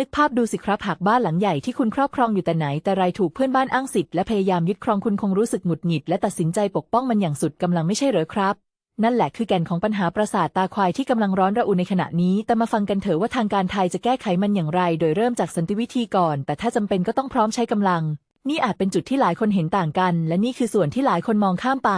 นึกภาพดูสิครับหากบ้านหลังใหญ่ที่คุณครอบครองอยู่แต่ไหนแต่ไรถูกเพื่อนบ้านอ้างสิทธิ์และพยายามยึดครองคุณคงรู้สึกหงุดหงิดและตัดสินใจปกป้องมันอย่างสุดกำลังไม่ใช่เหรอครับ นั่นแหละคือแก่นของปัญหาประสาทตาควายที่กำลังร้อนระอุในขณะนี้ แต่มาฟังกันเถอะว่าทางการไทยจะแก้ไขมันอย่างไร โดยเริ่มจากสันติวิธีก่อน แต่ถ้าจำเป็นก็ต้องพร้อมใช้กำลัง นี่อาจเป็นจุดที่หลายคนเห็นต่างกัน และนี่คือส่วนที่หลายคนมองข้ามไป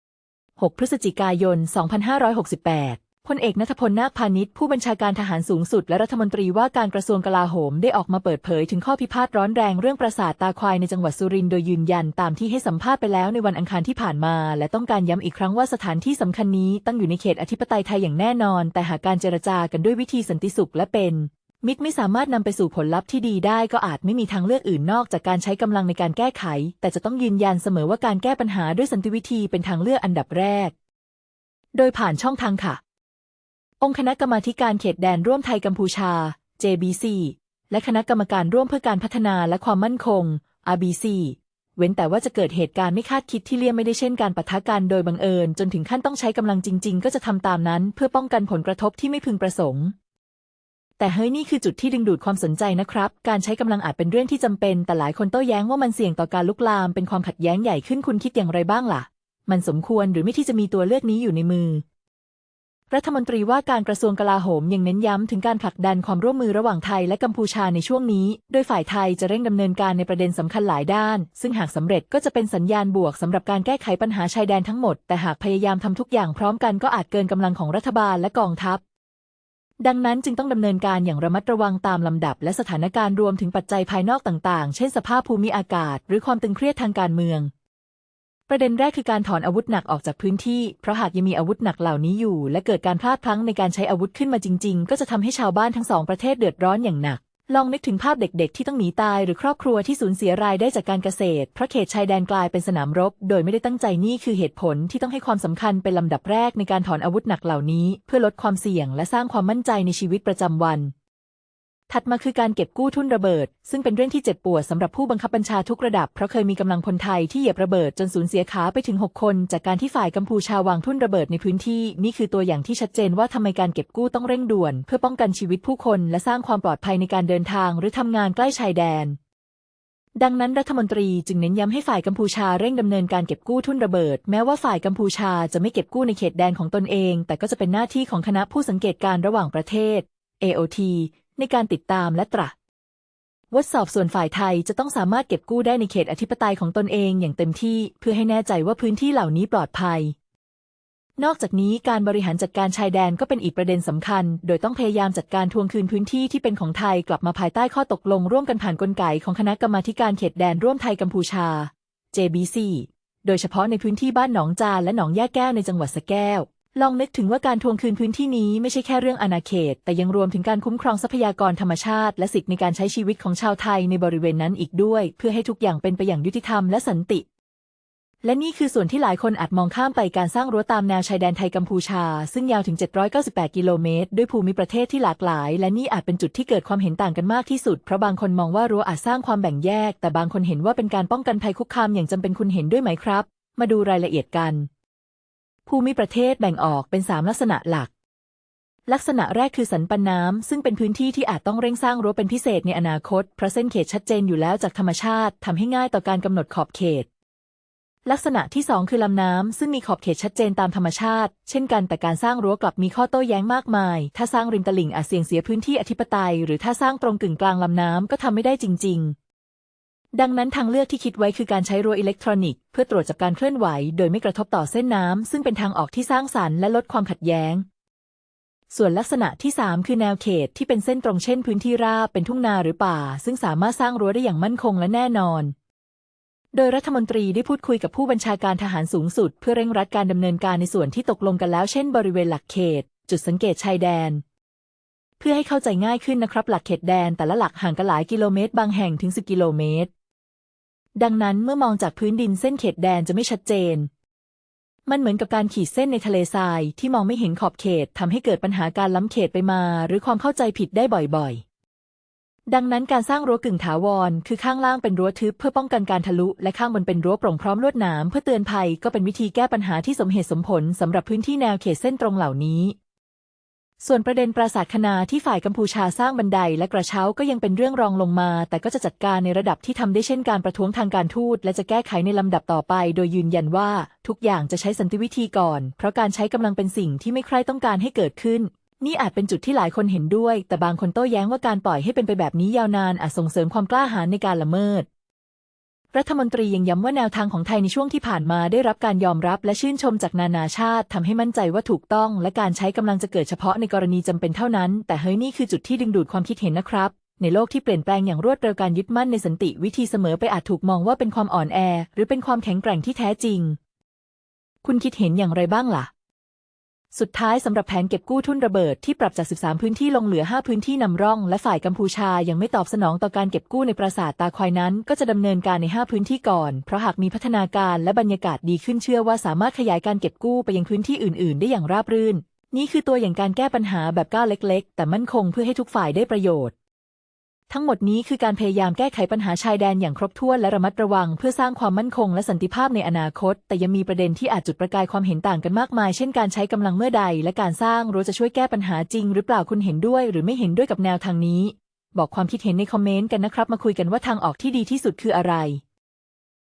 6 พฤศจิกายน 2568 พลเอกนัทพลนาคพาณิชย์ผู้บัญชาการทหารสูงสุดและรัฐมนตรีว่าการกระทรวงกลาโหมได้ออกมาเปิดเผยถึงข้อพิพาทร้อนแรงเรื่องประสาทตาควายในจังหวัดสุรินทร์โดยยืนยันตามที่ให้สัมภาษณ์ไปแล้วในวันอังคารที่ผ่านมา และต้องการย้ำอีกครั้งว่าสถานที่สำคัญนี้ตั้งอยู่ในเขตอธิปไตยไทยอย่างแน่นอน แต่หากการเจรจากันด้วยวิธีสันติสุขและเป็นมิตรไม่สามารถนำไปสู่ผลลัพธ์ที่ดีได้ก็อาจไม่มีทางเลือกอื่นนอกจากการใช้กำลังในการแก้ไข แต่จะต้องยืนยันเสมอว่าการแก้ปัญหาด้วยสันติวิธีเป็นทางเลือกอันดับแรก โดยผ่านช่องทางค่ะ องค์คณะกรรมาการเขตแดนร่วมไทยกัมพูชา JBC และคณะกรรมการร่วมเพื่อการพัฒนาและความมั่นคง RBC เว้นแต่ว่าจะเกิดเหตุการณ์ไม่คาดคิดที่เลี่ยงไม่ได้เช่นการปะทะกันโดยบังเอิญ จนถึงขั้นต้องใช้กำลังจริง ๆ ก็จะทำตามนั้น เพื่อป้องกันผลกระทบที่ไม่พึงประสงค์ แต่เฮ้ยนี่คือจุดที่ดึงดูดความสนใจนะครับ การใช้กำลังอาจเป็นเรื่องที่จำเป็น แต่หลายคนโต้แย้งว่ามันเสี่ยงต่อการลุกลาม เป็นความขัดแย้งใหญ่ขึ้นคุณคิดอย่างไรบ้างล่ะ มันสมควรหรือไม่ที่จะมีตัวเลือกนี้อยู่ในมือ รัฐมนตรีว่าการกระทรวงกลาโหมยังเน้นย้ำถึงการผลักดันความร่วมมือระหว่างไทยและกัมพูชาในช่วงนี้ โดยฝ่ายไทยจะเร่งดำเนินการในประเด็นสำคัญหลายด้าน ซึ่งหากสำเร็จก็จะเป็นสัญญาณบวกสำหรับการแก้ไขปัญหาชายแดนทั้งหมด แต่หากพยายามทำทุกอย่างพร้อมกันก็อาจเกินกำลังของรัฐบาลและกองทัพดังนั้นจึงต้องดำเนินการอย่างระมัดระวังตามลำดับ และสถานการณ์รวมถึงปัจจัยภายนอกต่าง ๆ เช่นสภาพภูมิอากาศ หรือความตึงเครียดทางการเมือง ประเด็นแรกคือการถอนอาวุธหนักออกจากพื้นที่ เพราะหากยังมีอาวุธหนักเหล่านี้อยู่ และเกิดการพลาดพลั้งในการใช้อาวุธขึ้นมาจริง ๆ ก็จะทำให้ชาวบ้านทั้งสองประเทศเดือดร้อนอย่างหนัก ลองนึกถึงภาพเด็กๆ ที่ต้องหนีตายหรือครอบครัวที่สูญเสียรายได้จากการเกษตร เพราะเขตชายแดนกลายเป็นสนามรบ โดยไม่ได้ตั้งใจนี่คือเหตุผลที่ต้องให้ความสำคัญเป็นลำดับแรกในการถอนอาวุธหนักเหล่านี้ เพื่อลดความเสี่ยงและสร้างความมั่นใจในชีวิตประจำวัน ถัดมาคือการเก็บกู้ทุนระเบิด ซึ่งเป็นเรื่องที่เจ็บปวดสำหรับผู้บังคับบัญชาทุกระดับ เพราะเคยมีกำลังพลไทยที่เหยียบระเบิดจนสูญเสียขาไปถึง 6 คน จากการที่ฝ่ายกัมพูชาวางทุนระเบิดในพื้นที่ นี่คือตัวอย่างที่ชัดเจนว่าทำไมการเก็บกู้ต้องเร่งด่วน เพื่อป้องกันชีวิตผู้คนและสร้างความปลอดภัยในการเดินทาง หรือทำงานใกล้ชายแดนดังนั้นรัฐมนตรีจึงเน้นย้ำให้ฝ่ายกัมพูชาเร่งดำเนินการเก็บกู้ทุนระเบิด แม้ว่าฝ่ายกัมพูชาจะไม่เก็บกู้ในเขตแดนของตนเอง แต่ก็จะเป็นหน้าที่ของคณะผู้สังเกตการระหว่างประเทศ AOT ในการติดตามและตระวัดสอบส่วนฝ่ายไทยจะต้องสามารถเก็บกู้ได้ในเขตอธิปไตยของตนเองอย่างเต็มที่เพื่อให้แน่ใจว่าพื้นที่เหล่านี้ปลอดภัย นอกจากนี้การบริหารจัดการชายแดนก็เป็นอีกประเด็นสำคัญ โดยต้องพยายามจัดการทวงคืนพื้นที่ที่เป็นของไทยกลับมาภายใต้ข้อตกลงร่วมกันผ่านกลไกของคณะกรรมาการเขตแดนร่วมไทยกัมพูชา JBC โดยเฉพาะในพื้นที่บ้านหนองจานและหนองแย่แก้วในจังหวัดสะแก้ว ลองนึกถึงว่าการทวงคืนพื้นที่นี้ไม่ใช่แค่เรื่องอาณาเขต แต่ยังรวมถึงการคุ้มครองทรัพยากรธรรมชาติ และสิทธิในการใช้ชีวิตของชาวไทยในบริเวณนั้นอีกด้วย เพื่อให้ทุกอย่างเป็นไปอย่างยุติธรรมและสันติ และนี่คือส่วนที่หลายคนอาจมองข้ามไปการสร้างรั้วตามแนวชายแดนไทยกัมพูชา ซึ่งยาวถึง 798 กิโลเมตร ด้วยภูมิประเทศที่หลากหลาย และนี่อาจเป็นจุดที่เกิดความเห็นต่างกันมากที่สุด เพราะบางคนมองว่ารั้วอาจสร้างความแบ่งแยก แต่บางคนเห็นว่าเป็นการป้องกันภัยคุกคามอย่างจำเป็นคุณเห็นด้วยไหมครับ มาดูรายละเอียดกัน ภูมิประเทศแบ่งออกเป็น3ลักษณะหลัก ลักษณะแรกคือสันปันน้ำซึ่งเป็นพื้นที่ที่อาจต้องเร่งสร้างรั้วเป็นพิเศษในอนาคตเพราะเส้นเขตชัดเจนอยู่แล้วจากธรรมชาติทำให้ง่ายต่อการกำหนดขอบเขต ลักษณะที่ 2 คือลำน้ำซึ่งมีขอบเขตชัดเจนตามธรรมชาติ เช่นกันแต่การสร้างรั้วกลับมีข้อโต้แย้งมากมาย ถ้าสร้างริมตลิ่งอาจเสี่ยงเสียพื้นที่อธิปไตย หรือถ้าสร้างตรงกึ่งกลางลำน้ำก็ทำไม่ได้จริง ๆ ดังนั้นทางเลือกที่คิดไว้คือการใช้รั้วอิเล็กทรอนิกส์เพื่อตรวจจับการเคลื่อนไหว โดยไม่กระทบต่อเส้นน้ำซึ่งเป็นทางออกที่สร้างสรรค์และลดความขัดแย้ง ส่วนลักษณะที่ 3 คือแนวเขตที่เป็นเส้นตรงเช่นพื้นที่ราบเป็นทุ่งนาหรือป่า ซึ่งสามารถสร้างรั้วได้อย่างมั่นคงและแน่นอน โดยรัฐมนตรีได้พูดคุยกับผู้บัญชาการทหารสูงสุด เพื่อเร่งรัดการดำเนินการในส่วนที่ตกลงกันแล้ว เช่น บริเวณหลักเขต จุดสังเกตชายแดนเพื่อให้เข้าใจง่ายขึ้นนะครับ หลักเขตแดนแต่ละหลักห่างกันหลายกิโลเมตร บางแห่งถึง 10 กิโลเมตร ดังนั้นเมื่อมองจากพื้นดินเส้นเขตแดนจะไม่ชัดเจน มันเหมือนกับการขีดเส้นในทะเลทรายที่มองไม่เห็นขอบเขตทำให้เกิดปัญหาการล้ำเขตไปมา หรือความเข้าใจผิดได้บ่อยๆ ดังนั้นการสร้างรั้วกึ่งถาวร คือข้างล่างเป็นรั้วทึบเพื่อป้องกันการทะลุ และข้างบนเป็นรั้วโปร่งพร้อมลวดหนามเพื่อเตือนภัยก็เป็นวิธีแก้ปัญหาที่สมเหตุสมผลสำหรับพื้นที่แนวเขตเส้นตรงเหล่านี้ ส่วนประเด็นปราสาทคณาที่ฝ่ายกัมพูชาสร้างบันไดและกระเช้าก็ยังเป็นเรื่องรองลงมา แต่ก็จะจัดการในระดับที่ทำได้เช่นการประท้วงทางการทูต และจะแก้ไขในลำดับต่อไป โดยยืนยันว่าทุกอย่างจะใช้สันติวิธีก่อน เพราะการใช้กำลังเป็นสิ่งที่ไม่ใครต้องการให้เกิดขึ้น นี่อาจเป็นจุดที่หลายคนเห็นด้วย แต่บางคนโต้แย้งว่าการปล่อยให้เป็นไปแบบนี้ยาวนานอาจส่งเสริมความกล้าหาญในการละเมิด รัฐมนตรียังย้ำว่าแนวทางของไทยในช่วงที่ผ่านมาได้รับการยอมรับและชื่นชมจากนานาชาติทำให้มั่นใจว่าถูกต้อง และการใช้กำลังจะเกิดเฉพาะในกรณีจำเป็นเท่านั้น แต่เฮ้ยนี่คือจุดที่ดึงดูดความคิดเห็นนะครับ ในโลกที่เปลี่ยนแปลงอย่างรวดเร็วการยึดมั่นในสันติวิธีเสมอไปอาจถูกมองว่าเป็นความอ่อนแอ หรือเป็นความแข็งแกร่งที่แท้จริง คุณคิดเห็นอย่างไรบ้างล่ะ สุดท้ายสำหรับแผนเก็บกู้ทุนระเบิดที่ปรับจาก 13 พื้นที่ลงเหลือ 5 พื้นที่นำร่อง และฝ่ายกัมพูชายังไม่ตอบสนองต่อการเก็บกู้ในปราสาทตาควายนั้น ก็จะดำเนินการใน 5 พื้นที่ก่อน เพราะหากมีพัฒนาการและบรรยากาศดีขึ้นเชื่อว่าสามารถขยายการเก็บกู้ไปยังพื้นที่อื่น ๆ ได้อย่างราบรื่น นี่คือตัวอย่างการแก้ปัญหาแบบก้าวเล็ก ๆ แต่มั่นคงเพื่อให้ทุกฝ่ายได้ประโยชน์ ทั้งหมดนี้คือการพยายามแก้ไขปัญหาชายแดนอย่างครบถ้วนและระมัดระวัง เพื่อสร้างความมั่นคงและสันติภาพในอนาคต แต่ยังมีประเด็นที่อาจจุดประกายความเห็นต่างกันมากมาย เช่นการใช้กำลังเมื่อใด และการสร้างรั้วจะช่วยแก้ปัญหาจริง หรือเปล่าคุณเห็นด้วย หรือไม่เห็นด้วยกับแนวทางนี้ บอกความคิดเห็นในคอมเมนต์กันนะครับ มาคุยกันว่าทางออกที่ดีที่สุดคืออะไร